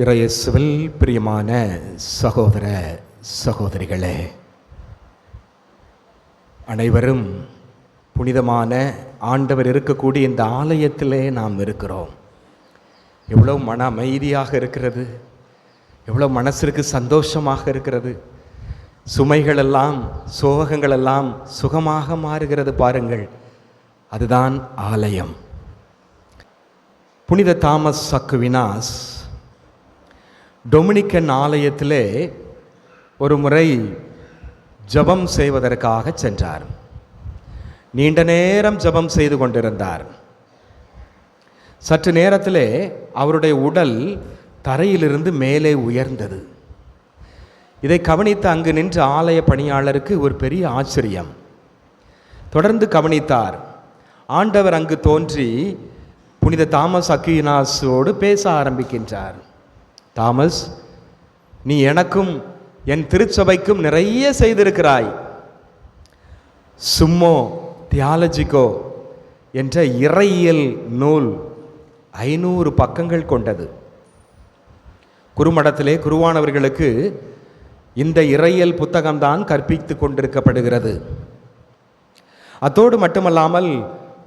இறையசுவில் பிரியமான சகோதர சகோதரிகளே அனைவரும் புனிதமான ஆண்டவர் இருக்கக்கூடிய இந்த ஆலயத்திலே நாம் இருக்கிறோம். எவ்வளோ மன அமைதியாக இருக்கிறது எவ்வளோ மனசிற்கு சந்தோஷமாக இருக்கிறது. சுமைகள் எல்லாம் சுகமாக மாறுகிறது பாருங்கள். அதுதான் ஆலயம். புனித தாமஸ் சக்குவினாஸ் டொமினிக்கன் ஆலயத்திலே ஒரு முறை ஜெபம் செய்வதற்காக சென்றார். நீண்ட நேரம் ஜெபம் செய்து கொண்டிருந்தார். சற்று நேரத்திலே அவருடைய உடல் தரையிலிருந்து மேலே உயர்ந்தது. இதை கவனித்த அங்கு நின்ற ஆலய பணியாளருக்கு ஒரு பெரிய ஆச்சரியம். தொடர்ந்து கவனித்தார். ஆண்டவர் அங்கு தோன்றி புனித தாமஸ் அக்கீனாஸோடு பேச ஆரம்பிக்கின்றார். தாமஸ் நீ எனக்கும் என் திருச்சபைக்கும் நிறைய செய்திருக்கிறாய். சும்மோ தியாலஜிகோ என்ற இறையியல் நூல் ஐநூறு பக்கங்கள் கொண்டது. குருமடத்திலே குருவானவர்களுக்கு இந்த இறையியல் புத்தகம்தான் கற்பித்து கொண்டிருக்கப்படுகிறது. அத்தோடு மட்டுமல்லாமல்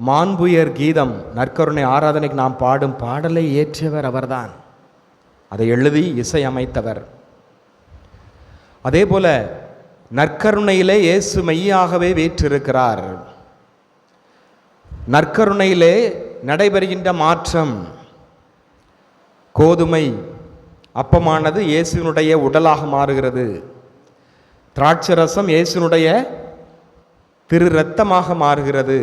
மாண்புயர் கீதம் நற்கருணை ஆராதனைக்கு நாம் பாடும் பாடலை இயற்றியவர் அவர்தான். அதை எழுதி இசையமைத்தவர் அதே போல நற்கருணையிலே இயேசு மெய்யாகவே வேற்றிருக்கிறார். நற்கருணையிலே நடைபெறுகின்ற மாற்றம் கோதுமை அப்பமானது இயேசுனுடைய உடலாக மாறுகிறது. திராட்சரசம் இயேசுனுடைய திரு ரத்தமாக மாறுகிறது.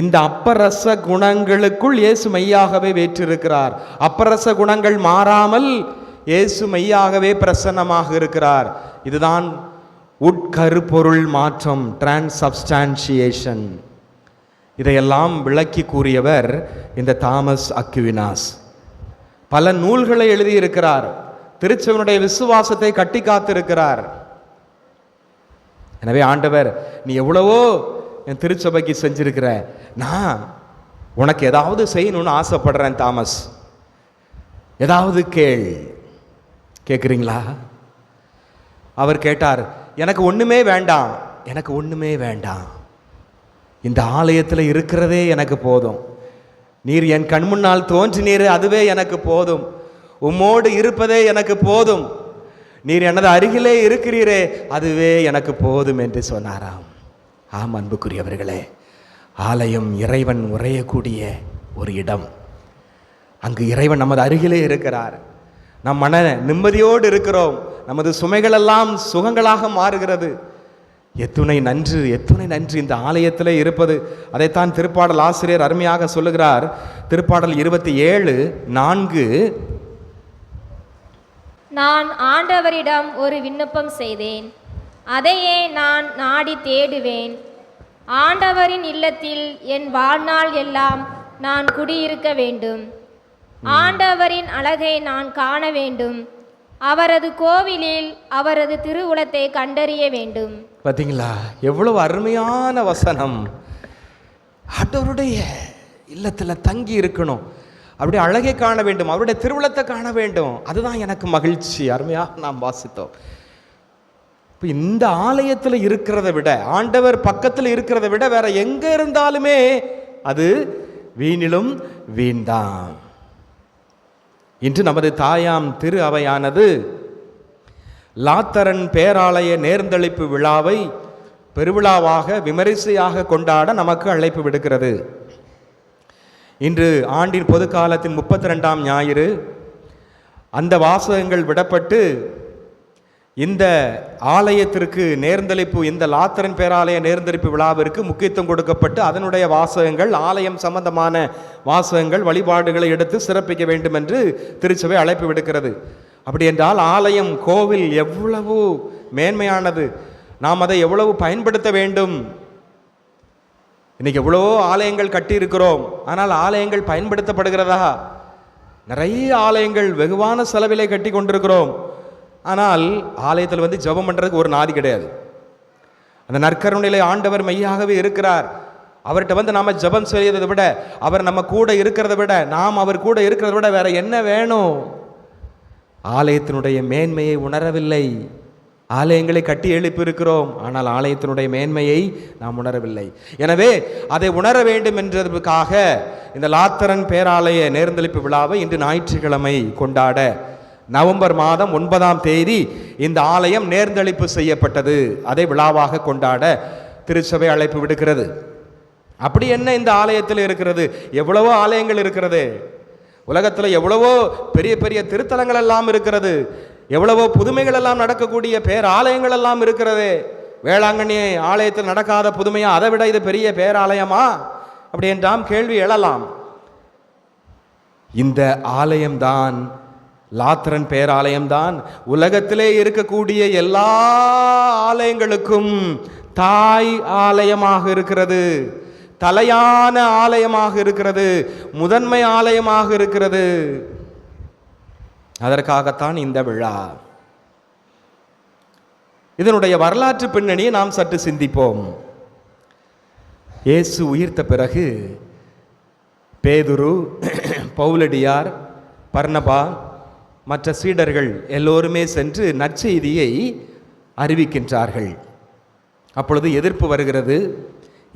இந்த அப்பரச குணங்களுக்குள் இயேசு மையாகவே வேற்றிருக்கிறார். அப்பரச குணங்கள் மாறாமல் இயேசு மையாகவே பிரசன்னமாக இருக்கிறார். இதுதான் உட்கருப்பொருள் மாற்றம் டிரான்சப்ஸ்டான்சியேஷன் இதையெல்லாம் விளக்கி கூறியவர் இந்த தாமஸ் அக்வினாஸ். பல நூல்களை எழுதியிருக்கிறார். திருச்சவனுடைய விசுவாசத்தை கட்டி காத்திருக்கிறார் எனவே ஆண்டவர் நீ எவ்வளவோ என் திருச்சபைக்கு செஞ்சிருக்கிற. நான் உனக்கு ஏதாவது செய்யணும்னு ஆசைப்படுறேன் தாமஸ். ஏதாவது கேள். கேட்குறீங்களா அவர் கேட்டார் எனக்கு ஒன்றுமே வேண்டாம். எனக்கு ஒன்றுமே வேண்டாம். இந்த ஆலயத்தில் இருக்கிறதே எனக்கு போதும். நீர் என் கண் முன்னால் தோன்றினீர் அதுவே எனக்கு போதும். உம்மோடு இருப்பதே எனக்கு போதும். நீர் எனது அருகிலே இருக்கிறீரே அதுவே எனக்கு போதும் என்று சொன்னாராம். ஆம் அன்புக்குரியவர்களே. ஆலயம் இறைவன் உறையக்கூடிய ஒரு இடம். அங்கு இறைவன் நமது அருகிலே இருக்கிறார். நம் மன நிம்மதியோடு இருக்கிறோம். நமது சுமைகளெல்லாம் சுகங்களாக மாறுகிறது. எத்துணை நன்று எத்துணை நன்று இந்த ஆலயத்தில் இருப்பது. அதைத்தான் திருப்பாடல் ஆசிரியர் அருமையாக சொல்லுகிறார். திருப்பாடல் இருபத்தி ஏழு நான்கு. நான் ஆண்டவரிடம் ஒரு விண்ணப்பம் செய்தேன். அதையே நான் நாடி தேடுவேன். ஆண்டவரின் இல்லத்தில் என் வாழ்நாள் எல்லாம் நான் குடியிருக்க வேண்டும். ஆண்டவரின் அழகை நான் காண வேண்டும். அவரது கோவிலில் அவரது திருவுளத்தை கண்டறிய வேண்டும். பார்த்தீங்களா எவ்வளவு அருமையான வசனம். ஆண்டவருடைய இல்லத்தில் தங்கி இருக்கணும். அப்படி அழகை காண வேண்டும். அவருடைய திருவுளத்தை காண வேண்டும். அதுதான் எனக்கு மகிழ்ச்சி. அருமையாக நாம் வாசித்தோம். இப்போ இந்த ஆலயத்தில் இருக்கிறத விட ஆண்டவர் பக்கத்தில் இருக்கிறத விட வேற எங்க இருந்தாலுமே அது வீணிலும் வீண்தான் இன்று நமது தாயாம் திரு அவையானது லாத்தரன் பேராலய நேர்ந்தளிப்பு விழாவை பெருவிழாவாக விமரிசையாக கொண்டாட நமக்கு அழைப்பு விடுக்கிறது. இன்று ஆண்டின் பொது காலத்தின் முப்பத்தி ரெண்டாம் ஞாயிறு அந்த வாசகங்கள் விடப்பட்டு இந்த ஆலயத்திற்கு நேர்ந்தளிப்பு இந்த லாத்தரன் பேராலய நேர்ந்தளிப்பு விழாவிற்கு முக்கியத்துவம் கொடுக்கப்பட்டு அதனுடைய வாசகங்கள் ஆலயம் சம்பந்தமான வாசகங்கள் வழிபாடுகளை எடுத்து சிறப்பிக்க வேண்டும் என்று திருச்சபை அழைப்பு விடுக்கிறது. அப்படி என்றால் ஆலயம் கோவில் எவ்வளவு மேன்மையானது. நாம் அதை எவ்வளவு பயன்படுத்த வேண்டும். இன்னைக்கு எவ்வளவோ ஆலயங்கள் கட்டியிருக்கிறோம். ஆனால் ஆலயங்கள் பயன்படுத்தப்படுகிறதா? நிறைய ஆலயங்கள் வெகுவான செலவிலே கட்டி கொண்டிருக்கிறோம் ஆனால் ஆலயத்தில் வந்து ஜெபம் பண்ணுறதுக்கு ஒரு நாதி கிடையாது. அந்த நற்கருணையிலே ஆண்டவர் மையாகவே இருக்கிறார். அவர்கிட்ட வந்து நாம் ஜெபம் செய்யறதை விட அவர் நம்ம கூட இருக்கிறத விட நாம் அவர் கூட இருக்கிறத விட வேற என்ன வேணும்? ஆலயத்தினுடைய மேன்மையை உணரவில்லை. ஆலயங்களை கட்டி எழுப்பியிருக்கிறோம். ஆனால் ஆலயத்தினுடைய மேன்மையை நாம் உணரவில்லை. எனவே அதை உணர வேண்டும் என்றதற்காக இந்த லாத்தரன் பேராலய நேர்ந்தளிப்பு விழாவை இன்று ஞாயிற்றுக்கிழமை கொண்டாட நவம்பர் மாதம் ஒன்பதாம் தேதி இந்த ஆலயம் நேர்ந்தளிப்பு செய்யப்பட்டது. அதை விழாவாக கொண்டாட திருச்சபை அழைப்பு விடுக்கிறது. அப்படி என்ன இந்த ஆலயத்தில் இருக்கிறது? எவ்வளவோ ஆலயங்கள் இருக்கிறது. உலகத்தில் எவ்வளவோ பெரிய பெரிய திருத்தலங்கள் எல்லாம் இருக்கிறது. எவ்வளவோ புதுமைகள் எல்லாம் நடக்கக்கூடிய பேர் ஆலயங்கள் எல்லாம் இருக்கிறது. வேளாங்கண்ணி ஆலயத்தில் நடக்காத புதுமையா? அதை விட இது பெரிய பேராலயமா அப்படி என்றாம் கேள்வி எழலாம். இந்த ஆலயம்தான் லாத்திரன் பேராலயம்தான். உலகத்திலே இருக்கக்கூடிய எல்லா ஆலயங்களுக்கும் தாய் ஆலயமாக இருக்கிறது. தலையான ஆலயமாக இருக்கிறது. முதன்மை ஆலயமாக இருக்கிறது. அதற்காகத்தான் இந்த விழா. இதனுடைய வரலாற்று பின்னணியை நாம் சற்று சிந்திப்போம். இயேசு உயிர்த்த பிறகு பேதுரு பவுலடியார் பர்ணபா மற்ற சீடர்கள் எல்லோருமே சென்று நற்செய்தியை அறிவிக்கின்றார்கள். அப்பொழுது எதிர்ப்பு வருகிறது.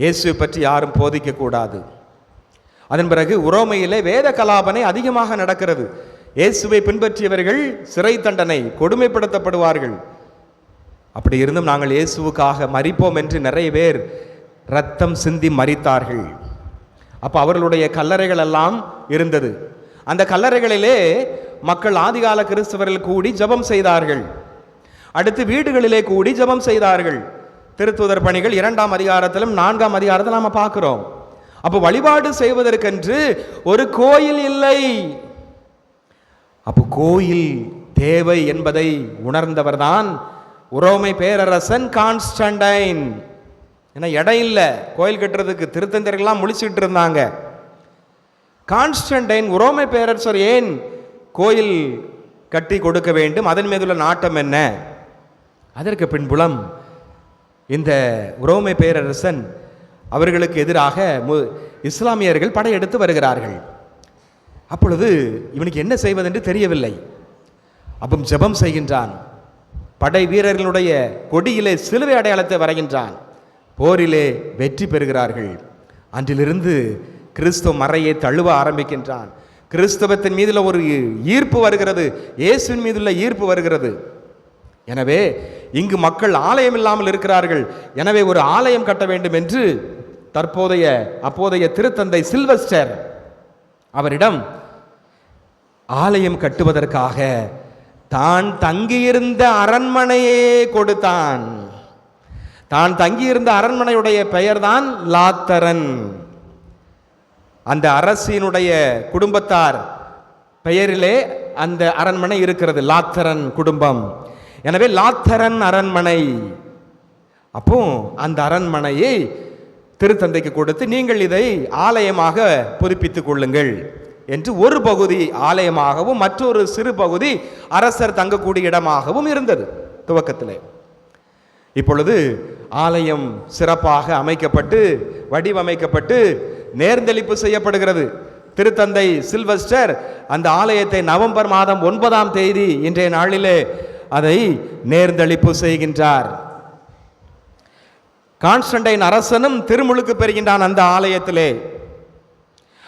இயேசுவை பற்றி யாரும் போதிக்கக்கூடாது அதன் பிறகு உரோமையிலே வேத கலாபனை அதிகமாக நடக்கிறது. இயேசுவை பின்பற்றியவர்கள் சிறை தண்டனை கொடுமைப்படுத்தப்படுவார்கள். அப்படி இருந்தும் நாங்கள் இயேசுவுக்காக மறிப்போம் என்று நிறைய பேர் ரத்தம் சிந்தி மறித்தார்கள் அப்போ அவர்களுடைய கல்லறைகள் எல்லாம் இருந்தது. அந்த கல்லறைகளிலே மக்கள் ஆதிகால கிறிஸ்தவர்கள் கூடி ஜெபம் செய்தார்கள். அடுத்து வீடுகளிலே கூடி ஜெபம் செய்தார்கள். திருத்துதர் பணிகள் இரண்டாம் அதிகாரத்திலும் நான்காம் அதிகாரத்தில் நாம் பார்க்கிறோம். அப்போ வழிபாடு செய்வதற்கென்று ஒரு கோயில் இல்லை. அப்போ கோயில் தேவை என்பதை உணர்ந்தவர்தான் உரோமை பேரரசன் கான்ஸ்டன்டைன். ஏன்னா இடம் இல்லை. கோயில் கட்டுறதுக்கு திருத்தந்தர்கள்லாம் முழிச்சுக்கிட்டு இருந்தாங்க. கான்ஸ்டன்டைன் உரோமை பேரரசர் ஏன் கோயில் கட்டி கொடுக்க வேண்டும்? அதன் மீதுள்ள நாட்டம் என்ன? அதற்கு பின்புலம் இந்த உரோமை பேரரசன் அவர்களுக்கு எதிராக மு- இஸ்லாமியர்கள் படையெடுத்து வருகிறார்கள். அப்பொழுது இவனுக்கு என்ன செய்வதென்று தெரியவில்லை. அப்பம் ஜெபம் செய்கின்றான். படை வீரர்களுடைய கொடியிலே சிலுவை அடையாளத்தை வரைகின்றான். போரிலே வெற்றி பெறுகிறார்கள். அன்றிலிருந்து கிறிஸ்துவ மறையை தழுவ ஆரம்பிக்கின்றான். கிறிஸ்தவத்தின் மீதுல ஒரு ஈர்ப்பு வருகிறது. இயேசுவின் மீதுள்ள ஈர்ப்பு வருகிறது. எனவே இங்கு மக்கள் ஆலயம் இல்லாமல் இருக்கிறார்கள். எனவே ஒரு ஆலயம் கட்ட வேண்டும் என்று தற்போதைய அப்போதைய திருத்தந்தை சில்வஸ்டர் அவரிடம் ஆலயம் கட்டுவதற்காக தான் தங்கியிருந்த அரண்மனையே கொடுத்தான். தான் தங்கியிருந்த அரண்மனையுடைய பெயர்தான் லாத்தரன். அந்த அரசினுடைய குடும்பத்தார் பெயரிலே அந்த அரண்மனை இருக்கிறது லாத்தரன் குடும்பம். எனவே லாத்தரன் அரண்மனை. அப்போ அந்த அரண்மனையை திருத்தந்தைக்கு கொடுத்து நீங்கள் இதை ஆலயமாக புதுப்பித்துக் கொள்ளுங்கள் என்று ஒரு பகுதி ஆலயமாகவும் மற்றொரு சிறு பகுதி அரசர் தங்கக்கூடிய இடமாகவும் இருந்தது துவக்கத்தில். இப்பொழுது ஆலயம் சிறப்பாக அமைக்கப்பட்டு வடிவமைக்கப்பட்டு நேர்ந்தெளிப்பு செய்யப்படுகிறது. திருத்தந்தை சில்வஸ்டர் அந்த ஆலயத்தை நவம்பர் மாதம் ஒன்பதாம் தேதி இன்றைய நாளிலே அதை நேர்ந்தளிப்பு செய்கின்றார். கான்ஸ்டன்டைன் அரசனும் திருமுழுக்கு பெறுகின்றான் அந்த ஆலயத்திலே.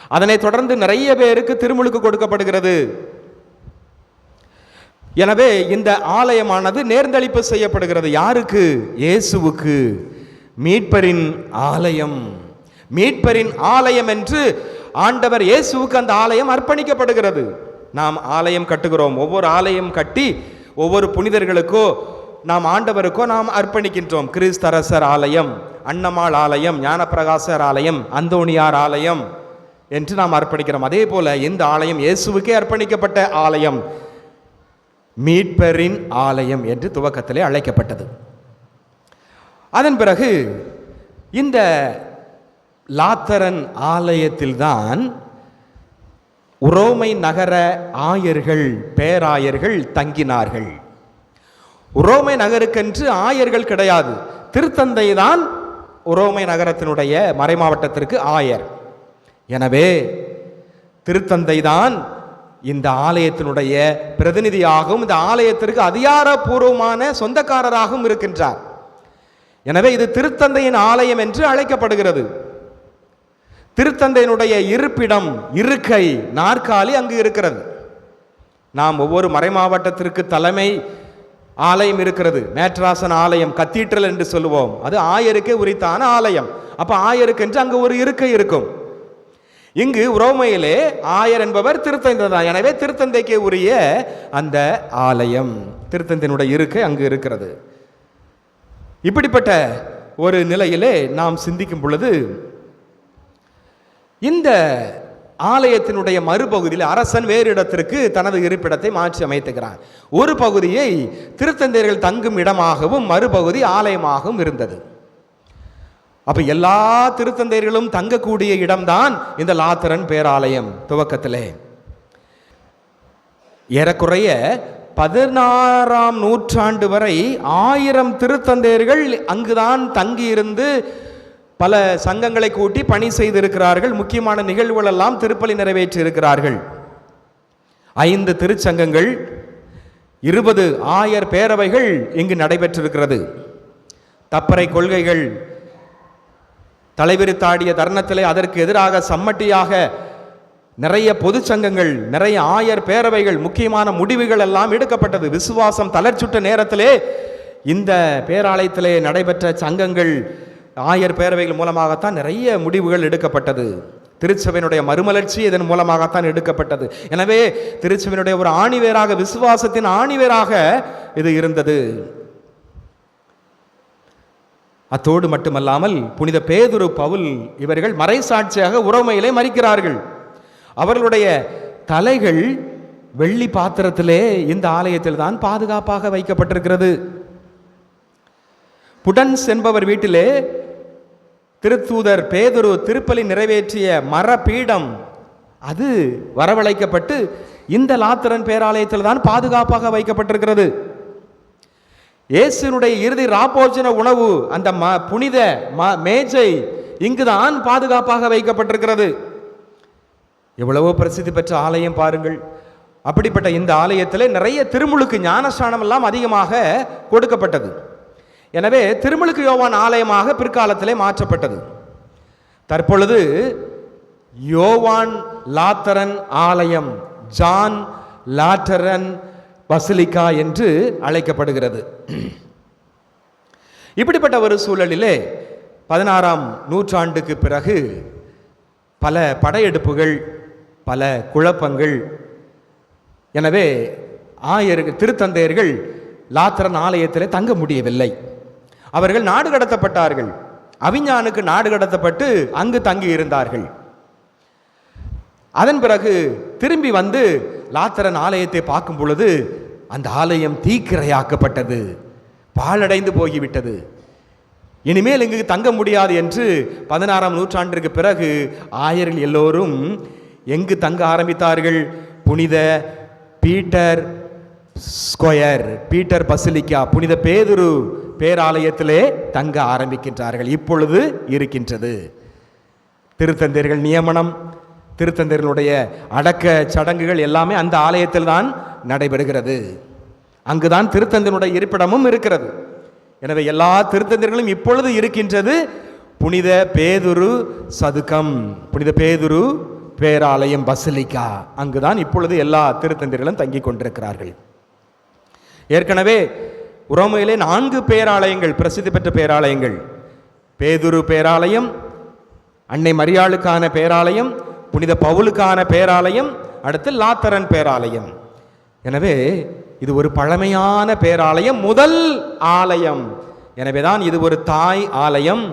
அதனைத் தொடர்ந்து நிறைய பேருக்கு திருமுழுக்கு கொடுக்கப்படுகிறது. எனவே இந்த ஆலயமானது நேர்ந்தளிப்பு செய்யப்படுகிறது. யாருக்கு? இயேசுவுக்கு. மீட்பரின் ஆலயம். மீட்பரின் ஆலயம் என்று ஆண்டவர் இயேசுவுக்கு அந்த ஆலயம் அர்ப்பணிக்கப்படுகிறது. நாம் ஆலயம் கட்டுகிறோம். ஒவ்வொரு ஆலயம் கட்டி ஒவ்வொரு புனிதர்களுக்கோ நாம் ஆண்டவருக்கோ நாம் அர்ப்பணிக்கின்றோம். கிறிஸ்தரசர் ஆலயம் அன்னமாள் ஆலயம் ஞானப்பிரகாசர் ஆலயம் அந்தோணியார் ஆலயம் என்று நாம் அர்ப்பணிக்கிறோம். அதே போல இந்த ஆலயம் இயேசுவுக்கே அர்ப்பணிக்கப்பட்ட ஆலயம் மீட்பரின் ஆலயம் என்று துவக்கத்திலே அழைக்கப்பட்டது. அதன் பிறகு இந்த லாத்தரன் ஆலயத்தில்தான் உரோமை நகர ஆயர்கள் பேராயர்கள் தங்கினார்கள். உரோமை நகருக்கென்று ஆயர்கள் கிடையாது. திருத்தந்தை தான் உரோமை நகரத்தினுடைய மறைமாவட்டத்திற்கு ஆயர். எனவே திருத்தந்தை தான் இந்த ஆலயத்தினுடைய பிரதிநிதியாகவும் இந்த ஆலயத்திற்கு அதிகாரப்பூர்வமான சொந்தக்காரராகவும் இருக்கின்றார். எனவே இது திருத்தந்தையின் ஆலயம் என்று அழைக்கப்படுகிறது. திருத்தந்தையினுடைய இருப்பிடம் இருக்கை நாற்காலி அங்கு இருக்கிறது. நாம் ஒவ்வொரு மறைமாவட்டத்திற்கு தலைமை ஆலயம் இருக்கிறது. மேட்ராசன் ஆலயம் கத்தீட்ரல் என்று சொல்லுவோம். அது ஆயருக்கே உரித்தான ஆலயம். அப்போ ஆயருக்கு என்று அங்கு ஒரு இருக்கை இருக்கும். இங்கு உரோமையிலே ஆயர் என்பவர் திருத்தந்தை தான். எனவே திருத்தந்தைக்கு உரிய அந்த ஆலயம் திருத்தந்தையினுடைய இருக்கை அங்கு இருக்கிறது. இப்படிப்பட்ட ஒரு நிலையிலே நாம் சிந்திக்கும் பொழுது இந்த ஆலயத்தினுடைய மறுபகுதியில் அரசன் வேறு இடத்திற்கு தனது இருப்பிடத்தை மாற்றி அமைத்துகிறான் ஒரு பகுதியை திருத்தந்தையர்கள் தங்கும் இடமாகவும் மறுபகுதி ஆலயமாகவும் இருந்தது. அப்போ எல்லா திருத்தந்தையர்களும் தங்கக்கூடிய இடம்தான் இந்த லாத்திரன் பேராலயம் துவக்கத்திலே. ஏறக்குறைய பதினாறாம் நூற்றாண்டு வரை ஆயிரம் திருத்தந்தையர்கள் அங்குதான் தங்கியிருந்து பல சங்கங்களை கூட்டி பணி செய்திருக்கிறார்கள். முக்கியமான நிகழ்வுகளெல்லாம் திருப்பலி நிறைவேற்றியிருக்கிறார்கள். ஐந்து திருச்சங்கங்கள் இருபது ஆயர் பேரவைகள் இங்கு நடைபெற்றிருக்கிறது. தப்பறை கொள்கைகள் தலைவிரித்தாடிய தருணத்திலே அதற்கு எதிராக சம்மட்டியாக நிறைய பொதுச் சங்கங்கள் நிறைய ஆயர் பேரவைகள் முக்கியமான முடிவுகள் எல்லாம் எடுக்கப்பட்டது. விசுவாசம் தளர்ச்சுட்ட நேரத்திலே இந்த பேராலயத்திலே நடைபெற்ற சங்கங்கள் ஆயர் பேரவைகள் மூலமாகத்தான் நிறைய முடிவுகள் எடுக்கப்பட்டது. திருச்சபையினுடைய மறுமலர்ச்சி இதன் மூலமாகத்தான் எடுக்கப்பட்டது. எனவே திருச்சபையினுடைய ஒரு ஆணிவேராக விசுவாசத்தின் ஆணிவேராக இது இருந்தது. அத்தோடு மட்டுமல்லாமல் புனித பேதுரு பவுல் இவர்கள் மறைசாட்சியாக உறவுமையிலே மறிக்கிறார்கள். அவர்களுடைய தலைகள் வெள்ளி பாத்திரத்திலே இந்த ஆலயத்தில் தான் பாதுகாப்பாக வைக்கப்பட்டிருக்கிறது. புடன்ஸ் என்பவர் வீட்டிலே திருத்தூதர் பேதுரு திருப்பலி நிறைவேற்றிய மரபீடம் அது வரவழைக்கப்பட்டு இந்த லாத்திரன் பேராலயத்தில் தான் பாதுகாப்பாக வைக்கப்பட்டிருக்கிறது. இயேசுனுடைய இறுதி ராப்போஜன உணவு அந்த ம புனித ம மேஜை இங்குதான் பாதுகாப்பாக வைக்கப்பட்டிருக்கிறது. எவ்வளவோ பிரசித்தி பெற்ற ஆலயம் பாருங்கள். அப்படிப்பட்ட இந்த ஆலயத்தில் நிறைய திருமுழுக்கு ஞானஸ்தானம் எல்லாம் அதிகமாக கொடுக்கப்பட்டது. எனவே திருமுழுக்கு யோவான் ஆலயமாக பிற்காலத்திலே மாற்றப்பட்டது. தற்பொழுது யோவான் லாத்தரன் ஆலயம் ஜான் லாட்டரன் பசிலிக்கா என்று அழைக்கப்படுகிறது. இப்படிப்பட்ட ஒரு சூழலிலே பதினாறாம் நூற்றாண்டுக்கு பிறகு பல படையெடுப்புகள் பல குழப்பங்கள் எனவே ஆயர்கள் திருத்தந்தையர்கள் லாத்திரன் ஆலயத்தில் தங்க முடியவில்லை. அவர்கள் நாடு கடத்தப்பட்டார்கள். அவிஞானுக்கு நாடு கடத்தப்பட்டு அங்கு தங்கி இருந்தார்கள். அதன் பிறகு திரும்பி வந்து லாத்தரன் ஆலயத்தை பார்க்கும் பொழுது அந்த ஆலயம் தீக்கிரையாக்கப்பட்டது. பாழடைந்து போய்விட்டது இனிமேல் இங்கு தங்க முடியாது என்று பதினாறாம் நூற்றாண்டிற்கு பிறகு ஆயர்கள் எல்லோரும் எங்கு தங்க ஆரம்பித்தார்கள்? புனித பீட்டர் ஸ்கொயர் பீட்டர் பசிலிக்கா புனித பேதுரு பேராலயத்திலே தங்க ஆரம்பிக்கின்றார்கள். இப்பொழுது இருக்கின்றது. திருத்தந்தையர்கள் நியமனம் திருத்தந்தையர்களுடைய அடக்க சடங்குகள் எல்லாமே அந்த ஆலயத்தில் தான் நடைபெறுகிறது. அங்குதான் திருத்தந்தனுடைய இருப்பிடமும் இருக்கிறது. எனவே எல்லா திருத்தந்தர்களும் இப்பொழுது இருக்கின்றது. புனித பேதுரு சதுக்கம் புனித பேதுரு பேராலயம் பசிலிக்கா. அங்குதான் இப்பொழுது எல்லா திருத்தந்தையர்களும் தங்கிக் கொண்டிருக்கிறார்கள். ஏற்கனவே உரோமையிலே நான்கு பேராலயங்கள் பிரசித்தி பெற்ற பேராலயங்கள். பேதுரு பேராலயம் அன்னை மரியாளுக்கான பேராலயம் புனித பவுலுக்கான பேராலயம் அடுத்து லாத்தரன் பேராலயம். எனவே இது ஒரு பழமையான பேராலயம் முதல் ஆலயம். எனவேதான் இது ஒரு தாய் ஆலயம்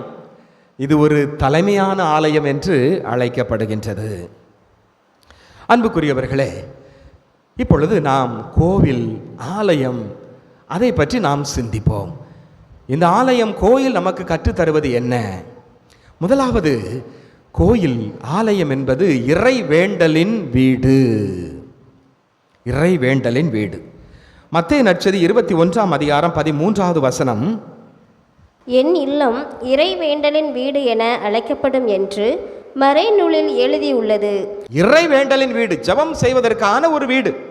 இது ஒரு தலைமையான ஆலயம் என்று அழைக்கப்படுகின்றது. அன்புக்குரியவர்களே இப்பொழுது நாம் கோவில் ஆலயம் அதை பற்றி நாம் சிந்திப்போம். இந்த ஆலயம் கோயில் நமக்கு கற்றுத்தருவது என்ன? முதலாவது கோயில் ஆலயம் என்பது இறை வேண்டலின் வீடு. இறை வேண்டலின் வீடு. மத்திய நட்சதி இருபத்தி ஒன்றாம் அதிகாரம் பதிமூன்றாவது வசனம். என் இல்லம் இறை வேண்டலின் வீடு என அழைக்கப்படும் என்று மறைநூலில் எழுதியுள்ளது. இறை வேண்டலின் வீடு ஜெபம் செய்வதற்கான ஒரு வீடு.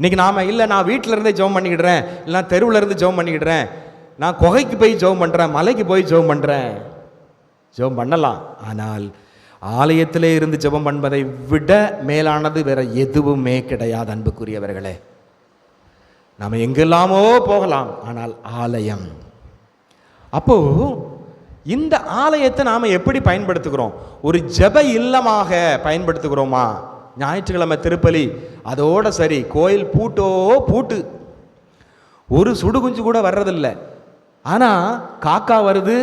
இன்னைக்கு நாம் இல்லை நான் வீட்டில் இருந்தே ஜெபம் பண்ணிக்கிடுறேன். இல்லை தெருவில் இருந்து ஜெபம் பண்ணிக்கிடுறேன். நான் குகைக்கு போய் ஜெபம் பண்ணுறேன் மலைக்கு போய் ஜெபம் பண்ணுறேன் ஜெபம் பண்ணலாம். ஆனால் ஆலயத்திலே இருந்து ஜெபம் பண்ணுவதை விட மேலானது வேற எதுவுமே கிடையாது அன்புக்குரியவர்களே. நாம் எங்கெல்லாமோ போகலாம் ஆனால் ஆலயம். அப்போது இந்த ஆலயத்தை நாம் எப்படி பயன்படுத்துகிறோம்? ஒரு ஜப இல்லமாக பயன்படுத்துகிறோமா? ஞாயிற்றுக்கிழமை திருப்பலி. அதோட சரி கோயில் பூட்டோ பூட்டு. ஒரு சுடுகுஞ்சு கூட வர்றதில்லை. ஆனால் காக்கா வருது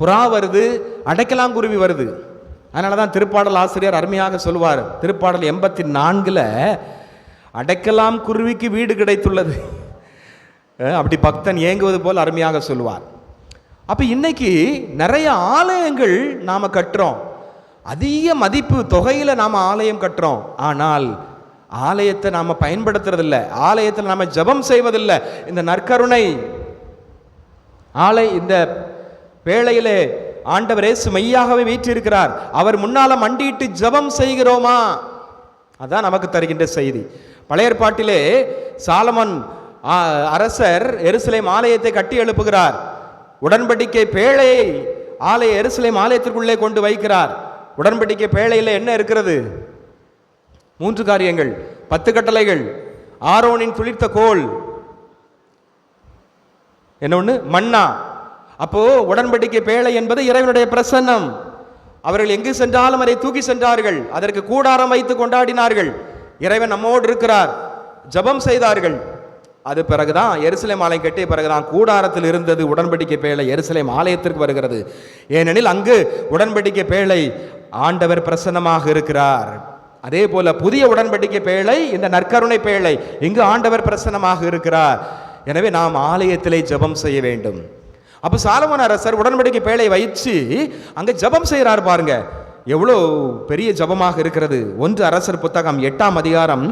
புறா வருது அடைக்கலாங்குருவி வருது. அதனால தான் திருப்பாடல் ஆசிரியர் அருமையாக சொல்லுவார். திருப்பாடல் எண்பத்தி நான்கில் அடைக்கலாம் குருவிக்கு வீடு கிடைத்துள்ளது. அப்படி பக்தன் ஏங்குவது போல் அருமையாக சொல்லுவார். அப்போ இன்னைக்கு நிறைய ஆலயங்கள் நாம் கட்டுறோம். அதிக மதிப்பு தொகையில் நாம் ஆலயம் கட்டுறோம். ஆனால் ஆலயத்தை நாம் பயன்படுத்துறதில்ல. ஆலயத்தில் நாம் ஜெபம் செய்வதில்லை. இந்த நற்கருணை. ஆலை இந்த வேளையிலே ஆண்டவர் இயேசு மெய்யாகவே வீற்றிருக்கிறார். அவர் முன்னால மண்டியிட்டு ஜெபம் செய்கிறோமா? அதான் நமக்கு தருகின்ற செய்தி. பழைய ஏற்பாட்டிலே சாலமன் அரசர் எருசலேம் ஆலயத்தை கட்டி எழுப்புகிறார். உடன்படிக்கை பேழையை ஆலய எருசலேம் ஆலயத்திற்குள்ளே கொண்டு வைக்கிறார். உடன்படிக்கை பேழையில் என்ன இருக்கிறது? மூன்று காரியங்கள். பத்து கட்டளைகள். ஆரோனின் துளிர்த்த கோல். என்ன ஒன்று மன்னா. அப்போ உடன்படிக்கை பேழை என்பது இறைவனுடைய பிரசன்னம். அவர்கள் எங்கு சென்றாலும் அதை தூக்கி சென்றார்கள். அதற்கு கூடாரம் வைத்து கொண்டாடினார்கள். இறைவன் நம்மோடு இருக்கிறார். ஜெபம் செய்தார்கள். அது பிறகுதான் எருசலேம் ஆலயம் கட்டிய பிறகுதான் கூடாரத்தில் இருந்தது உடன்படிக்கை பேழை எருசலேம் ஆலயத்திற்கு வருகிறது. ஏனெனில் அங்கு உடன்படிக்கை பேழை ஆண்டவர் பிரசன்னமாக இருக்கிறார். அதே போல புதிய உடன்படிக்கை பேழை இந்த நற்கருணை பேழை இங்கு ஆண்டவர் பிரசன்னமாக இருக்கிறார். எனவே நாம் ஆலயத்திலே ஜெபம் செய்ய வேண்டும். அப்போ சாலமன் அரசர் உடன்படிக்கை பேழை வைச்சு அங்கே ஜெபம் செய்கிறார் பாருங்க. எவ்வளோ பெரிய ஜெபமாக இருக்கிறது. ஒன்று அரசர் புத்தகம் எட்டாம் அதிகாரம்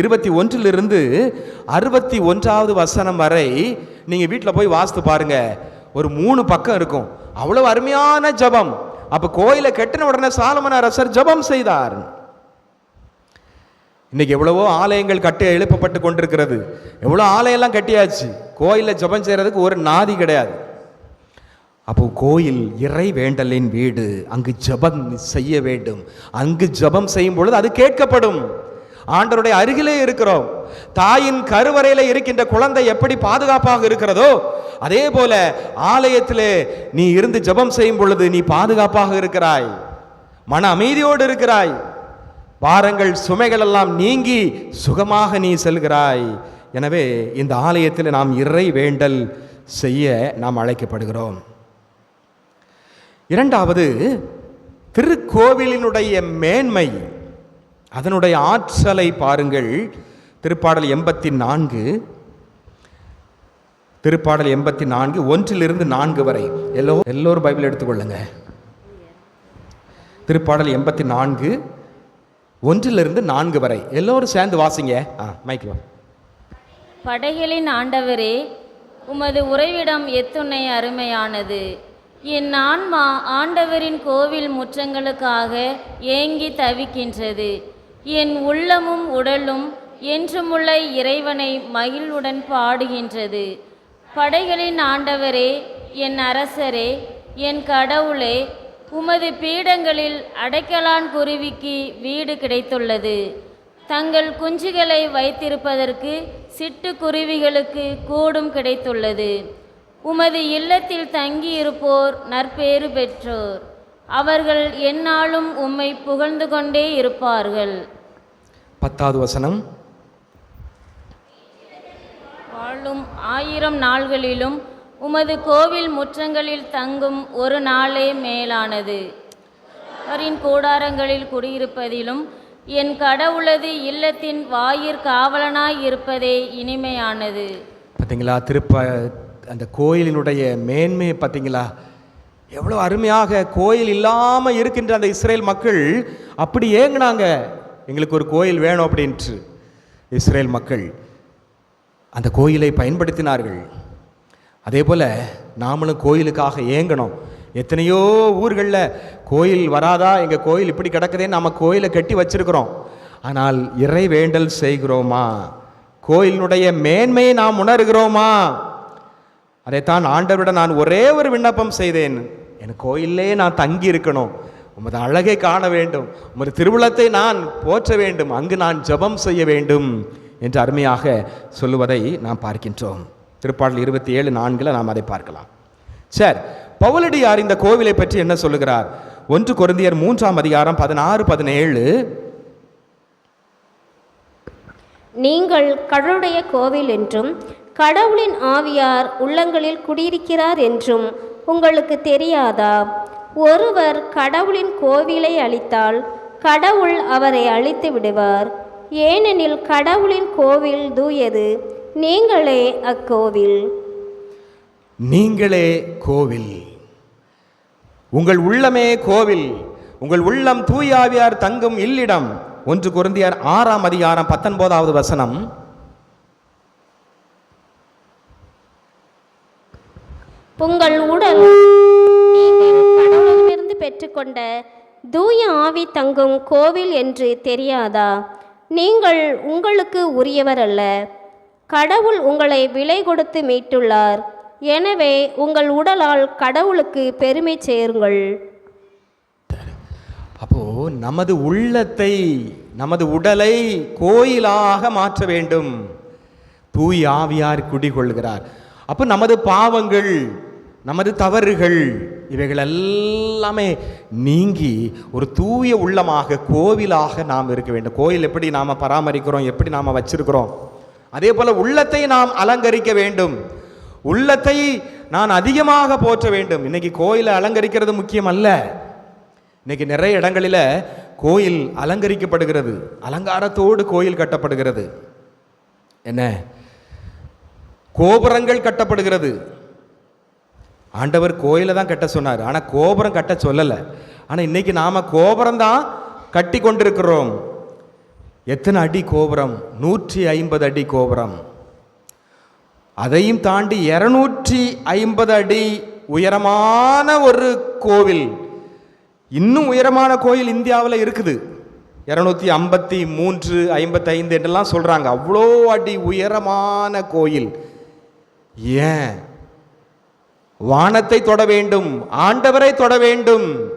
இருபத்தி ஒன்றிலிருந்து அறுபத்தி ஒன்றாவது வசனம் வரை நீங்கள் வீட்டில் போய் வாசித்து பாருங்க. ஒரு மூணு பக்கம் இருக்கும். அவ்வளோ அருமையான ஜெபம். அப்ப கோயிலை கட்டின உடனே சாலமன் அரசர் ஜெபம் செய்தார். இன்னைக்கு எவ்வளவோ ஆலயங்கள் கட்டி எழுப்பப்பட்டு கொண்டிருக்கிறது. எவ்வளோ ஆலயம்லாம் கட்டியாச்சு. கோயிலில் ஜெபம் செய்கிறதுக்கு ஒரு நாதி கிடையாது. அப்போ கோயில் இறை வேண்டலின் வீடு. அங்கு ஜெபம் செய்ய வேண்டும். அங்கு ஜெபம் செய்யும் பொழுது அது கேட்கப்படும். ஆண்டருடைய அருகிலே இருக்கிறோம். தாயின் கருவறையில இருக்கின்ற குழந்தை எப்படி பாதுகாப்பாக இருக்கிறதோ அதே போல ஆலயத்திலே நீ இருந்து ஜெபம் செய்யும் பொழுது நீ பாதுகாப்பாக இருக்கிறாய். மன அமைதியோடு இருக்கிறாய். பாரங்கள் சுமைகள் எல்லாம் நீங்கி சுகமாக நீ செல்கிறாய். எனவே இந்த ஆலயத்தில் நாம் இறை வேண்டல் செய்ய நாம் அழைக்கப்படுகிறோம். இரண்டாவது திருக்கோவிலினுடைய மேன்மை. அதனுடைய ஆற்றலை பாருங்கள். திருப்பாடல் எண்பத்தி நான்கு திருப்பாடல் எண்பத்தி நான்கு ஒன்றிலிருந்து நான்கு வரை. எல்லோ எல்லோரும் பைபிள் எடுத்துக்கொள்ளுங்க. திருப்பாடல் எண்பத்தி நான்கு ஒன்றிலிருந்து நான்கு வரை. எல்லோரும் சேர்ந்து வாசிங்க. ஆ மைக்கில் படைகளின் ஆண்டவரே உமது உறைவிடம் எத்துணை அருமையானது. என் ஆன்மா ஆண்டவரின் கோவில் முற்றங்களுக்காக ஏங்கி தவிக்கின்றது. என் உள்ளமும் உடலும் என்றுமுள்ள இறைவனை மகிழ்வுடன் பாடுகின்றது. படைகளின் ஆண்டவரே என் அரசரே என் கடவுளே உமது பீடங்களில் அடைக்கலான் குருவிக்கு வீடு கிடைத்துள்ளது. தங்கள் குஞ்சுகளை வைத்திருப்பதற்கு சிட்டுக்குருவிகளுக்கு கூடும் கிடைத்துள்ளது. உமது இல்லத்தில் தங்கியிருப்போர் நற்பேறு பெற்றோர். அவர்கள் என்னாலும் உம்மை புகழ்ந்து கொண்டே இருப்பார்கள். பத்தாவது வசனம். வாழும் ஆயிரம் நாள்களிலும் உமது கோவில் முற்றங்களில் தங்கும் ஒரு நாளே மேலானது. அவரின் கூடாரங்களில் குடியிருப்பதிலும் என் கடவுளது இல்லத்தின் வாயிற் காவலனாய் இருப்பதே இனிமையானது. பார்த்தீங்களா திருப்ப அந்த கோயிலினுடைய மேன்மையை பார்த்தீங்களா எவ்வளோ அருமையாக கோயில் இல்லாமல் இருக்கின்ற அந்த இஸ்ரேல் மக்கள் அப்படி ஏங்குனாங்க. எங்களுக்கு ஒரு கோயில் வேணும் அப்படின்ட்டு இஸ்ரேல் மக்கள் அந்த கோயிலை பயன்படுத்தினார்கள். அதே போல் நாமளும் கோயிலுக்காக ஏங்கணும். எத்தனையோ ஊர்களில் கோயில் வராதா எங்கள் கோயில் இப்படி கிடக்குதேன்னு நம்ம கோயிலை கட்டி வச்சிருக்கிறோம். ஆனால் இறை வேண்டல் செய்கிறோமா? கோயிலினுடைய மேன்மையை நாம் உணர்கிறோமா? அதைத்தான் ஆண்டவரிடம் நான் ஒரே ஒரு விண்ணப்பம் செய்தேன். என் கோயிலே நான் தங்கி இருக்கணும் உமது அழகை காண வேண்டும். உமது திருவிழத்தை நான் போற்ற வேண்டும். அங்கு நான் ஜெபம் செய்ய வேண்டும் என்று அருமையாக சொல்லுவதை நாம் பார்க்கின்றோம். திருப்பாடல் இருபத்தி ஏழு நான்கில் நாம் அதை பார்க்கலாம். சரி பவுலடியார் இந்த கோவிலை பற்றி என்ன சொல்லுகிறார்? ஒன்று குருந்தியர் மூன்றாம் அதிகாரம் பதினாறு பதினேழு. நீங்கள் கடவுளுடைய கோவில் என்றும் கடவுளின் ஆவியார் உள்ளங்களில் குடியிருக்கிறார் என்றும் உங்களுக்கு தெரியாதா? ஒருவர் கடவுளின் கோவிலை அழித்தால் கடவுள் அவரை அழித்து விடுவார். ஏனெனில் கடவுளின் கோவில் தூயது நீங்களே அக்கோவில். நீங்களே கோவில். உங்கள் உள்ளமே கோவில். உங்கள் உள்ளம் தூயாவியார் தங்கும் இல்லிடம். ஒன்று குருந்தியார் ஆறாம் அதிகாரம் பத்தொன்பதாவது வசனம். உங்கள் உடல் பெற்றுக்கொண்ட தூய ஆவி தங்கும் கோவில் என்று தெரியாதா? நீங்கள் உங்களுக்கு உரியவர் அல்ல. கடவுள் உங்களை விலை கொடுத்து மீட்டுள்ளார். எனவே உங்கள் உடலால் கடவுளுக்கு பெருமை சேருங்கள். அப்போ நமது உள்ளத்தை நமது உடலை கோயிலாக மாற்ற வேண்டும். தூய் ஆவியார் குடிகொள்கிறார். அப்போ நமது பாவங்கள் நமது தவறுகள் இவைகள் எல்லாமே நீங்கி ஒரு தூய உள்ளமாக கோவிலாக நாம் இருக்க வேண்டும். கோயில் எப்படி நாம் பராமரிக்கிறோம் எப்படி நாம் வச்சிருக்கிறோம்? அதே போல் உள்ளத்தை நாம் அலங்கரிக்க வேண்டும். உள்ளத்தை நான் அதிகமாக போற்ற வேண்டும். இன்னைக்கு கோயிலை அலங்கரிக்கிறது முக்கியம் அல்ல. இன்னைக்கு நிறைய இடங்களில் கோயில் அலங்கரிக்கப்படுகிறது. அலங்காரத்தோடு கோயில் கட்டப்படுகிறது. என்ன? கோபுரங்கள் கட்டப்படுகிறது. ஆண்டவர் கோயிலை தான் கட்ட சொன்னார். ஆனால் கோபுரம் கட்ட சொல்லலை. ஆனால் இன்னைக்கு நாம் கோபுரம் தான் கட்டி கொண்டிருக்கிறோம். எத்தனை அடி கோபுரம்? நூற்றி ஐம்பது அடி கோபுரம். அதையும் தாண்டி இரநூற்றி ஐம்பது அடி உயரமான ஒரு கோவில். இன்னும் உயரமான கோயில் இந்தியாவில் இருக்குது. இரநூத்தி ஐம்பத்தி மூன்று ஐம்பத்தைந்து என்றெல்லாம் சொல்கிறாங்க அவ்வளோ அடி உயரமான கோயில். ஏன்? வானத்தை தொட வேண்டும் ஆண்டவரை தொட வேண்டும்.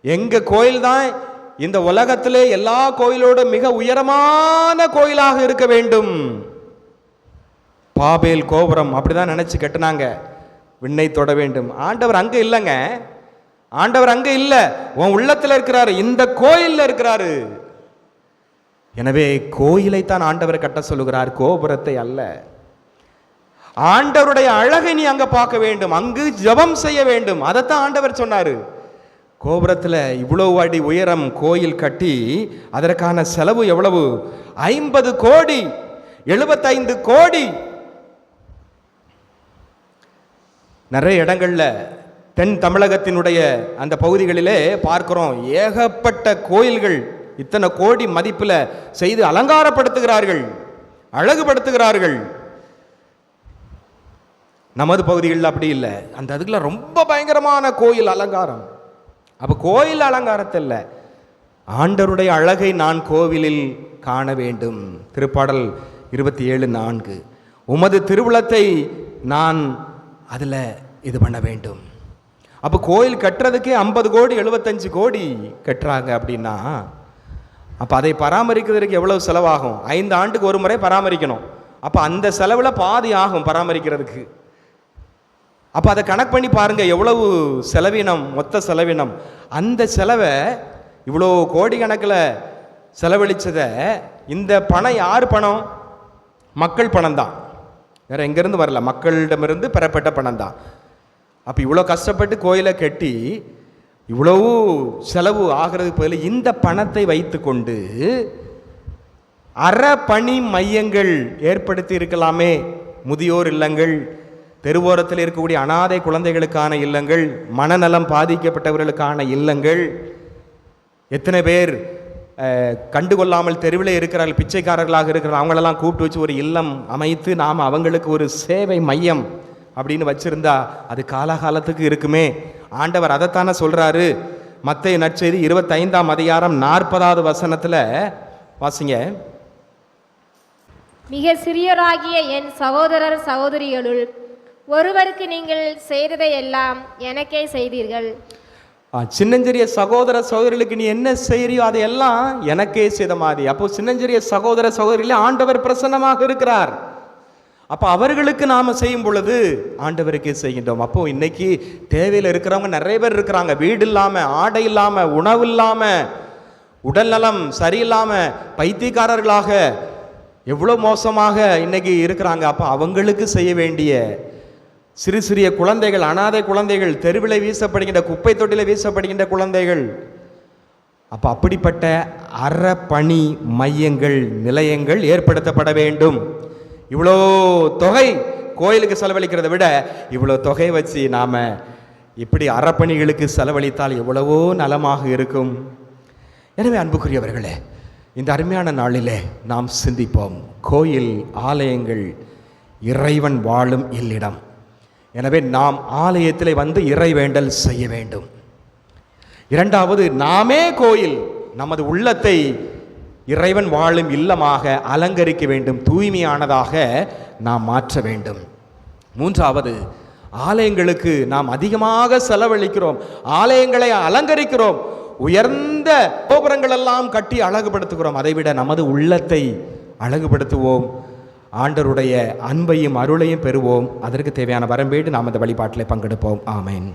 எங்க கோயில் தான் இந்த உலகத்திலே எல்லா கோயிலோட மிக உயரமான கோயிலாக இருக்க வேண்டும். பாபேல் கோபுரம் அப்படிதான் நினைச்சு கட்டினாங்க. விண்ணை தொட வேண்டும். ஆண்டவர் அங்கே இல்லைங்க. ஆண்டவர் அங்கே இல்லை. உன் உள்ளத்தில் இருக்கிறாரு. இந்த கோயிலில் இருக்கிறாரு. எனவே கோயிலைத்தான் ஆண்டவர் கட்ட சொல்லுகிறார். கோபுரத்தை அல்ல. ஆண்டவருடைய அழகை நீ அங்கே பார்க்க வேண்டும். அங்கு ஜெபம் செய்ய வேண்டும். அதைத்தான் ஆண்டவர் சொன்னார். கோபுரத்தில் இவ்வளோ அடி உயரம் கோயில் கட்டி அதற்கான செலவு எவ்வளவு? ஐம்பது கோடி. எழுபத்தைந்து கோடி. நிறைய இடங்களில் தென் தமிழகத்தினுடைய அந்த பகுதிகளிலே பார்க்கிறோம். ஏகப்பட்ட கோயில்கள் இத்தனை கோடி மதிப்பில் செய்து அலங்காரப்படுத்துகிறார்கள். அழகுபடுத்துகிறார்கள். நமது பகுதிகளில் அப்படி இல்லை. அந்த அதுக்குள்ள ரொம்ப பயங்கரமான கோயில் அலங்காரம். அப்போ கோயில் அலங்காரத்தில் ஆண்டருடைய அழகை நான் கோவிலில் காண வேண்டும். திருப்பாடல் இருபத்தி ஏழு நான்கு. உமது திருவிழத்தை நான் அதில் இது பண்ண வேண்டும். அப்போ கோயில் கட்டுறதுக்கே ஐம்பது கோடி எழுபத்தஞ்சு கோடி கட்டுறாங்க அப்படின்னா அப்போ அதை பராமரிக்கிறதுக்கு எவ்வளவு செலவாகும்? ஐந்து ஆண்டுக்கு ஒரு முறை பராமரிக்கணும். அப்போ அந்த செலவில் பாதி ஆகும் பராமரிக்கிறதுக்கு. அப்போ அதை கணக்கு பண்ணி பாருங்கள் எவ்வளவு செலவினம் மொத்த செலவினம். அந்த செலவை இவ்வளோ கோடி கணக்கில் இந்த பணம் யார் பணம்? மக்கள் பணம் தான் வேற எங்கேருந்து வரல? மக்களிடமிருந்து பெறப்பட்ட பணம் தான் அப்போ இவ்வளோ கஷ்டப்பட்டு கோயிலை கட்டி இவ்வளவு செலவு ஆகிறதுக்கு பதில் இந்த பணத்தை வைத்துக்கொண்டு பணி மையங்கள் ஏற்படுத்தி இருக்கலாமே முதியோர் இல்லங்கள் தெருவோரத்தில் இருக்கக்கூடிய அனாதை குழந்தைகளுக்கான இல்லங்கள் மனநலம் பாதிக்கப்பட்டவர்களுக்கான இல்லங்கள் எத்தனை பேர் கண்டுகொள்ளாமல் தெருவில் இருக்கிறார்கள் பிச்சைக்காரர்களாக இருக்கிற அவங்களெல்லாம் கூப்பிட்டு வச்சு ஒரு இல்லம் அமைத்து நாம் அவங்களுக்கு ஒரு சேவை மையம் அப்படின்னு வச்சுருந்தா அது காலாகாலத்துக்கு இருக்குமே. ஆண்டவர் அதைத்தானே சொல்கிறாரு மத்திய நற்செய்தி இருபத்தைந்தாம் அதிகாரம் நாற்பதாவது வசனத்தில் வாசிங்க. மிக சிறியராகிய என் சகோதரர் சகோதரிகளுள் ஒருவருக்கு நீங்கள் செய்ததை எல்லாம் எனக்கே செய்தீர்கள். சின்னஞ்சிறிய சகோதர சகோதரிகளுக்கு நீ என்ன செய்யறியோ அதையெல்லாம் எனக்கே செய்த மாதிரி அப்போ சின்னஞ்சிறிய சகோதர சகோதரிகளே ஆண்டவர் பிரசன்னமாக இருக்கிறார். அப்போ அவர்களுக்கு நாம் செய்யும் பொழுது ஆண்டவருக்கே செய்கின்றோம். அப்போ இன்னைக்கு தேவையில் இருக்கிறவங்க நிறைய பேர் இருக்கிறாங்க. வீடு இல்லாமல் ஆடை இல்லாமல் உணவு இல்லாமல் உடல்நலம் சரியில்லாமல் பைத்தியக்காரர்களாக எவ்வளோ மோசமாக இன்னைக்கு இருக்கிறாங்க. அப்போ அவங்களுக்கு செய்ய வேண்டிய சிறு சிறிய குழந்தைகள் அனாதை குழந்தைகள் தெருவில் வீசப்படுகின்ற குப்பை தொட்டியில் வீசப்படுகின்ற குழந்தைகள். அப்போ அப்படிப்பட்ட அறப்பணி மையங்கள் நிலையங்கள் ஏற்படுத்தப்பட வேண்டும். இவ்வளோ தொகை கோயிலுக்கு செலவழிக்கிறதை விட இவ்வளோ தொகை வச்சு நாம் இப்படி அறப்பணிகளுக்கு செலவழித்தால் எவ்வளவோ நலமாக இருக்கும். எனவே அன்புக்குரியவர்களே இந்த அருமையான நாளிலே நாம் சிந்திப்போம். கோயில் ஆலயங்கள் இறைவன் வாழும் இல்லிடம். எனவே நாம் ஆலயத்தில் வந்து இறைவேண்டல் செய்ய வேண்டும். இரண்டாவது நாமே கோயில் நமது உள்ளத்தை இறைவன் வாழும் இல்லமாக அலங்கரிக்க வேண்டும் தூய்மையானதாக நாம் மாற்ற வேண்டும். மூன்றாவது ஆலயங்களுக்கு நாம் அதிகமாக செலவழிக்கிறோம் ஆலயங்களை அலங்கரிக்கிறோம் உயர்ந்த கோபுரங்களெல்லாம் கட்டி அழகுபடுத்துகிறோம் அதைவிட நமது உள்ளத்தை அழகுபடுத்துவோம். ஆண்டருடைய அன்பையும் அருளையும் பெறுவோம். அதற்கு தேவையான வரம்பேடு நாம் இந்த வழிபாட்டில் பங்கெடுப்போம். ஆமேன்.